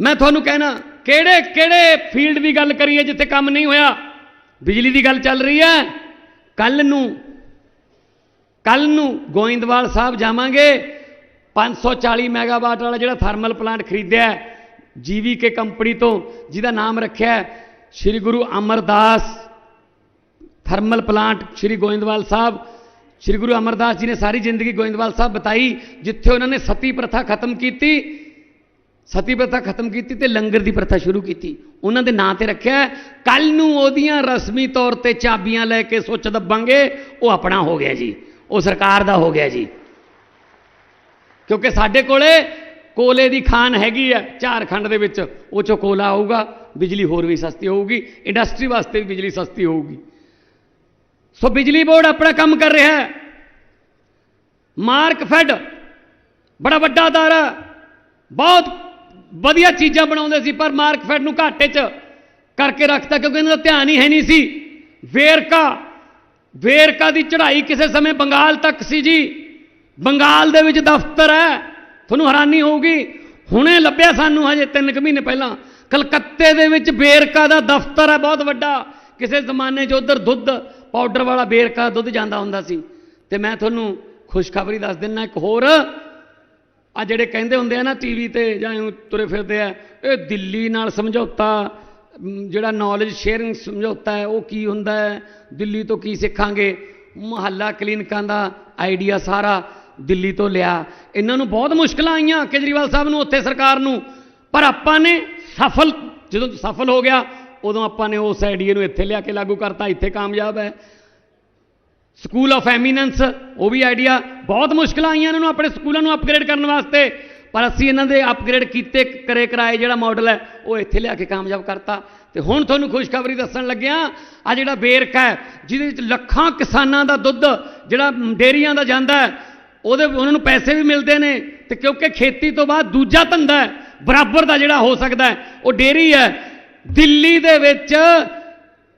ਮੈਂ ਤੁਹਾਨੂੰ ਕਹਿਣਾ, ਕਿਹੜੇ ਕਿਹੜੇ ਫੀਲਡ ਦੀ ਗੱਲ ਕਰੀਏ ਜਿੱਥੇ ਕੰਮ ਨਹੀਂ ਹੋਇਆ? ਬਿਜਲੀ ਦੀ ਗੱਲ ਚੱਲ ਰਹੀ ਹੈ। ਕੱਲ ਨੂੰ ਕੱਲ ਨੂੰ ਗੋਇੰਦਵਾਲ ਸਾਹਿਬ ਜਾਵਾਂਗੇ। 540 ਮੈਗਾਵਾਟ ਵਾਲਾ ਜਿਹੜਾ ਥਰਮਲ ਪਲਾਂਟ ਖਰੀਦਿਆ ਜੀਵੀਕੇ ਕੰਪਨੀ ਤੋਂ, ਜਿਹਦਾ ਨਾਮ ਰੱਖਿਆ ਸ੍ਰੀ ਗੁਰੂ ਅਮਰਦਾਸ ਥਰਮਲ ਪਲਾਂਟ ਸ੍ਰੀ ਗੋਇੰਦਵਾਲ ਸਾਹਿਬ। ਸ੍ਰੀ ਗੁਰੂ ਅਮਰਦਾਸ ਜੀ ਨੇ ਸਾਰੀ ਜ਼ਿੰਦਗੀ ਗੋਇੰਦਵਾਲ ਸਾਹਿਬ ਬਤਾਈ, ਜਿੱਥੇ ਉਹਨਾਂ ਨੇ ਸਤੀ ਪ੍ਰਥਾ ਖਤਮ ਕੀਤੀ। ਸਤੀ ਪ੍ਰਥਾ ਖਤਮ ਕੀਤੀ ਤੇ ਲੰਗਰ ਦੀ ਪ੍ਰਥਾ ਸ਼ੁਰੂ ਕੀਤੀ। ਉਹਨਾਂ ਦੇ ਨਾਂ ਤੇ ਰੱਖਿਆ ਕੱਲ ਨੂੰ ਉਹਦੀਆਂ ਰਸਮੀ ਤੌਰ ਤੇ ਚਾਬੀਆਂ ਲੈ ਕੇ ਸੁੱਚ ਦੱਬਾਂਗੇ, ਉਹ ਆਪਣਾ ਹੋ ਗਿਆ ਜੀ। ਉਹ ਸਰਕਾਰ ਦਾ ਹੋ ਗਿਆ ਜੀ। ਕਿਉਂਕਿ ਸਾਡੇ ਕੋਲੇ ਕੋਲੇ ਦੀ ਖਾਨ ਹੈਗੀ ਹੈ ਝਾਰਖੰਡ ਦੇ ਵਿੱਚ, ਉਹ ਚੋਂ ਕੋਲਾ ਆਊਗਾ, ਬਿਜਲੀ ਹੋਰ ਵੀ ਸਸਤੀ ਹੋਊਗੀ, ਇੰਡਸਟਰੀ ਵਾਸਤੇ ਵੀ ਬਿਜਲੀ ਸਸਤੀ ਹੋਊਗੀ। ਸੋ ਬਿਜਲੀ ਬੋਰਡ ਆਪਣਾ ਕੰਮ ਕਰ ਰਿਹਾ ਹੈ। ਮਾਰਕ ਫੈਡ, ਬੜਾ ਵੱਡਾ ਅਦਾਰਾ, ਬਹੁਤ ਵਧੀਆ ਚੀਜ਼ਾਂ ਬਣਾਉਂਦੇ ਸੀ, ਪਰ ਮਾਰਕਫੈਡ ਨੂੰ ਘਾਟੇ 'ਚ ਕਰਕੇ ਰੱਖਤਾ ਕਿਉਂਕਿ ਇਹਨਾਂ ਦਾ ਧਿਆਨ ਹੀ ਹੈ ਨਹੀਂ ਸੀ। ਵੇਰਕਾ ਵੇਰਕਾ ਦੀ ਚੜ੍ਹਾਈ ਕਿਸੇ ਸਮੇਂ ਬੰਗਾਲ ਤੱਕ ਸੀ ਜੀ। ਬੰਗਾਲ ਦੇ ਵਿੱਚ ਦਫ਼ਤਰ ਹੈ, ਤੁਹਾਨੂੰ ਹੈਰਾਨੀ ਹੋਊਗੀ। ਹੁਣੇ ਲੱਭਿਆ ਸਾਨੂੰ ਹਜੇ 3 ਕੁ ਮਹੀਨੇ ਪਹਿਲਾਂ। ਕਲਕੱਤੇ ਦੇ ਵਿੱਚ ਵੇਰਕਾ ਦਾ ਦਫ਼ਤਰ ਹੈ, ਬਹੁਤ ਵੱਡਾ। ਕਿਸੇ ਜ਼ਮਾਨੇ 'ਚ ਉਧਰ ਦੁੱਧ ਪਾਊਡਰ ਵਾਲਾ ਵੇਰਕਾ ਦੁੱਧ ਜਾਂਦਾ ਹੁੰਦਾ ਸੀ। ਤੇ ਮੈਂ ਤੁਹਾਨੂੰ ਖੁਸ਼ਖਬਰੀ ਦੱਸ ਦਿੰਨਾ ਇੱਕ ਹੋਰ। ਆ ਜਿਹੜੇ ਕਹਿੰਦੇ ਹੁੰਦੇ ਆ ਨਾ ਟੀਵੀ ਤੇ ਜਾਂ ਤੁਰੇ ਫਿਰਦੇ ਆ, ਇਹ ਦਿੱਲੀ ਨਾਲ ਸਮਝੌਤਾ ਜਿਹੜਾ ਨੌਲੇਜ ਸ਼ੇਅਰਿੰਗ ਸਮਝੌਤਾ ਹੈ, ਉਹ ਕੀ ਹੁੰਦਾ ਹੈ? ਦਿੱਲੀ ਤੋਂ ਕੀ ਸਿੱਖਾਂਗੇ? ਮੁਹੱਲਾ ਕਲੀਨਿਕਾਂ ਦਾ ਆਈਡੀਆ ਸਾਰਾ ਦਿੱਲੀ ਤੋਂ ਲਿਆ। ਇਹਨਾਂ ਨੂੰ ਬਹੁਤ ਮੁਸ਼ਕਲਾਂ ਆਈਆਂ ਕੇਜਰੀਵਾਲ ਸਾਹਿਬ ਨੂੰ ਉੱਥੇ ਸਰਕਾਰ ਨੂੰ। ਪਰ ਆਪਾਂ ਨੇ ਸਫਲ, ਜਦੋਂ ਸਫਲ ਹੋ ਗਿਆ, ਉਦੋਂ ਆਪਾਂ ਨੇ ਉਸ ਆਈਡੀਆ ਨੂੰ ਇੱਥੇ ਲਿਆ ਕੇ ਲਾਗੂ ਕਰਤਾ। ਇੱਥੇ ਕਾਮਯਾਬ ਹੈ। ਸਕੂਲ ਆਫ ਐਮੀਨੈਂਸ ਉਹ ਵੀ ਆਈਡੀਆ ਬਹੁਤ ਮੁਸ਼ਕਲਾਂ ਆਈਆਂ ਇਹਨਾਂ ਨੂੰ ਆਪਣੇ ਸਕੂਲਾਂ ਨੂੰ ਅਪਗ੍ਰੇਡ ਕਰਨ ਵਾਸਤੇ। ਪਰ ਅਸੀਂ ਇਹਨਾਂ ਦੇ ਅਪਗ੍ਰੇਡ ਕੀਤੇ, ਕਰੇ ਕਰਾਏ ਜਿਹੜਾ ਮਾਡਲ ਹੈ, ਉਹ ਇੱਥੇ ਲਿਆ ਕੇ ਕਾਮਯਾਬ ਕਰਤਾ। ਤੇ ਹੁਣ ਤੁਹਾਨੂੰ ਖੁਸ਼ਖਬਰੀ ਦੱਸਣ ਲੱਗਿਆ ਆ ਜਿਹੜਾ ਬੇਰਕਾ ਹੈ, ਜਿਹਦੇ ਵਿੱਚ ਲੱਖਾਂ ਕਿਸਾਨਾਂ ਦਾ ਦੁੱਧ, ਜਿਹੜਾ ਡੇਰੀਆਂ ਦਾ ਜਾਂਦਾ ਹੈ, ਉਹਦੇ ਉਹਨਾਂ ਨੂੰ ਪੈਸੇ ਵੀ ਮਿਲਦੇ ਨੇ। ਤੇ ਕਿਉਂਕਿ ਖੇਤੀ ਤੋਂ ਬਾਅਦ ਦੂਜਾ ਧੰਦਾ ਹੈ, ਬਰਾਬਰ ਦਾ ਜਿਹੜਾ ਹੋ ਸਕਦਾ ਹੈ, ਉਹ ਡੇਰੀ ਹੈ। ਦਿੱਲੀ ਦੇ ਵਿੱਚ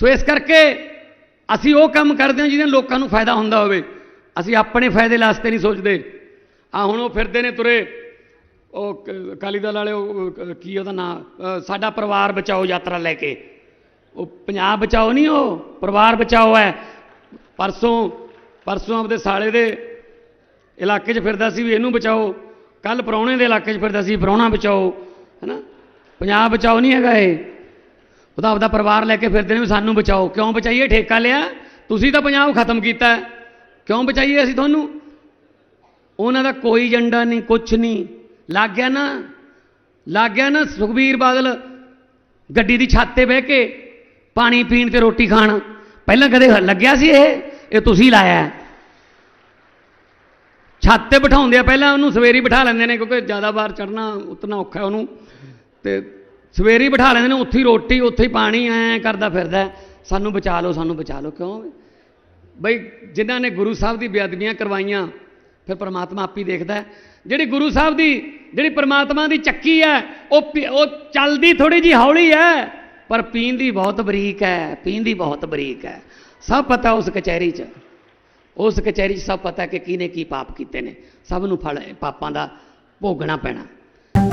ਸੋ ਇਸ ਕਰਕੇ ਅਸੀਂ ਉਹ ਕੰਮ ਕਰਦੇ ਹਾਂ ਜਿਹਦੇ ਲੋਕਾਂ ਨੂੰ ਫਾਇਦਾ ਹੁੰਦਾ ਹੋਵੇ। ਅਸੀਂ ਆਪਣੇ ਫਾਇਦੇ ਵਾਸਤੇ ਨਹੀਂ ਸੋਚਦੇ। ਆ ਹੁਣ ਉਹ ਫਿਰਦੇ ਨੇ ਤੁਰੇ। ਉਹ ਕ- ਅਕਾਲੀ ਦਲ ਵਾਲੇ, ਉਹ ਕੀ ਉਹਦਾ ਨਾਂ? ਸਾਡਾ ਪਰਿਵਾਰ ਬਚਾਓ ਯਾਤਰਾ ਲੈ ਕੇ। ਉਹ ਪੰਜਾਬ ਬਚਾਓ ਨਹੀਂ ਉਹ, ਪਰਿਵਾਰ ਬਚਾਓ ਹੈ। ਪਰਸੋਂ ਪਰਸੋਂ ਆਪਦੇ ਸਾਲੇ ਦੇ ਇਲਾਕੇ 'ਚ ਫਿਰਦਾ ਸੀ ਵੀ ਇਹਨੂੰ ਬਚਾਓ। ਕੱਲ ਪ੍ਰਾਹੁਣੇ ਦੇ ਇਲਾਕੇ 'ਚ ਫਿਰਦਾ ਸੀ ਪ੍ਰਾਹੁਣਾ ਬਚਾਓ। ਹੈਨਾ? ਪੰਜਾਬ ਬਚਾਓ ਨਹੀਂ ਹੈਗਾ ਇਹ। ਉਹਦਾ ਆਪਦਾ ਪਰਿਵਾਰ ਲੈ ਕੇ ਫਿਰਦੇ ਨੇ ਵੀ ਸਾਨੂੰ ਬਚਾਓ। ਕਿਉਂ ਬਚਾਈਏ? ਠੇਕਾ ਲਿਆ। ਤੁਸੀਂ ਤਾਂ ਪੰਜਾਬ ਖਤਮ ਕੀਤਾ। ਕਿਉਂ ਬਚਾਈਏ ਅਸੀਂ ਤੁਹਾਨੂੰ? ਉਹਨਾਂ ਦਾ ਕੋਈ ਏਜੰਡਾ ਨਹੀਂ, ਕੁਛ ਨਹੀਂ। ਲੱਗ ਗਿਆ ਨਾ, ਲੱਗ ਗਿਆ ਨਾ ਸੁਖਬੀਰ ਬਾਦਲ ਗੱਡੀ ਦੀ ਛੱਤ ਤੇ ਬਹਿ ਕੇ ਪਾਣੀ ਪੀਣ ਤੇ ਰੋਟੀ ਖਾਣ। ਪਹਿਲਾਂ ਕਦੇ ਲੱਗਿਆ ਸੀ ਇਹ? ਇਹ ਤੁਸੀਂ ਲਾਇਆ ਛੱਤ ਤੇ ਬਿਠਾਉਂਦੇ ਆ। ਪਹਿਲਾਂ ਉਹਨੂੰ ਸਵੇਰੀ ਬਿਠਾ ਲੈਂਦੇ ਨੇ ਕਿਉਂਕਿ ਜ਼ਿਆਦਾ ਵਾਰ ਚੜਨਾ ਉਤਨਾ ਔਖਾ ਉਹਨੂੰ। ਤੇ ਸਵੇਰੀ ਬਿਠਾ ਲੈਂਦੇ ਨੇ, ਉੱਥੇ ਹੀ ਰੋਟੀ, ਉੱਥੇ ਹੀ ਪਾਣੀ, ਐ ਕਰਦਾ ਫਿਰਦਾ। ਸਾਨੂੰ ਬਚਾ ਲਓ, ਸਾਨੂੰ ਬਚਾ ਲਓ, ਕਿਉਂ? ਬਈ ਜਿਨ੍ਹਾਂ ਨੇ ਗੁਰੂ ਸਾਹਿਬ ਦੀ ਬੇਅਦਬੀਆਂ ਕਰਵਾਈਆਂ, ਫਿਰ ਪ੍ਰਮਾਤਮਾ ਆਪ ਹੀ ਦੇਖਦਾ ਜਿਹੜੀ ਗੁਰੂ ਸਾਹਿਬ ਦੀ, ਜਿਹੜੀ ਪ੍ਰਮਾਤਮਾ ਦੀ ਚੱਕੀ ਹੈ, ਉਹ ਪੀ- ਉਹ ਚੱਲਦੀ ਥੋੜੀ ਜੀ ਹੌਲੀ ਹੈ, ਪਰ ਪੀਂਦੀ ਬਹੁਤ ਬਰੀਕ ਹੈ ਪੀਂਦੀ ਬਹੁਤ ਬਰੀਕ ਹੈ। ਸਭ ਪਤਾ ਉਸ ਕਚਹਿਰੀ 'ਚ। ਉਸ ਕਚਹਿਰੀ 'ਚ ਸਭ ਪਤਾ ਕਿ ਕਿਹਨੇ ਕੀ ਪਾਪ ਕੀਤੇ ਨੇ। ਸਭ ਨੂੰ ਫਲ, ਪਾਪਾਂ ਦਾ ਭੋਗਣਾ ਪੈਣਾ।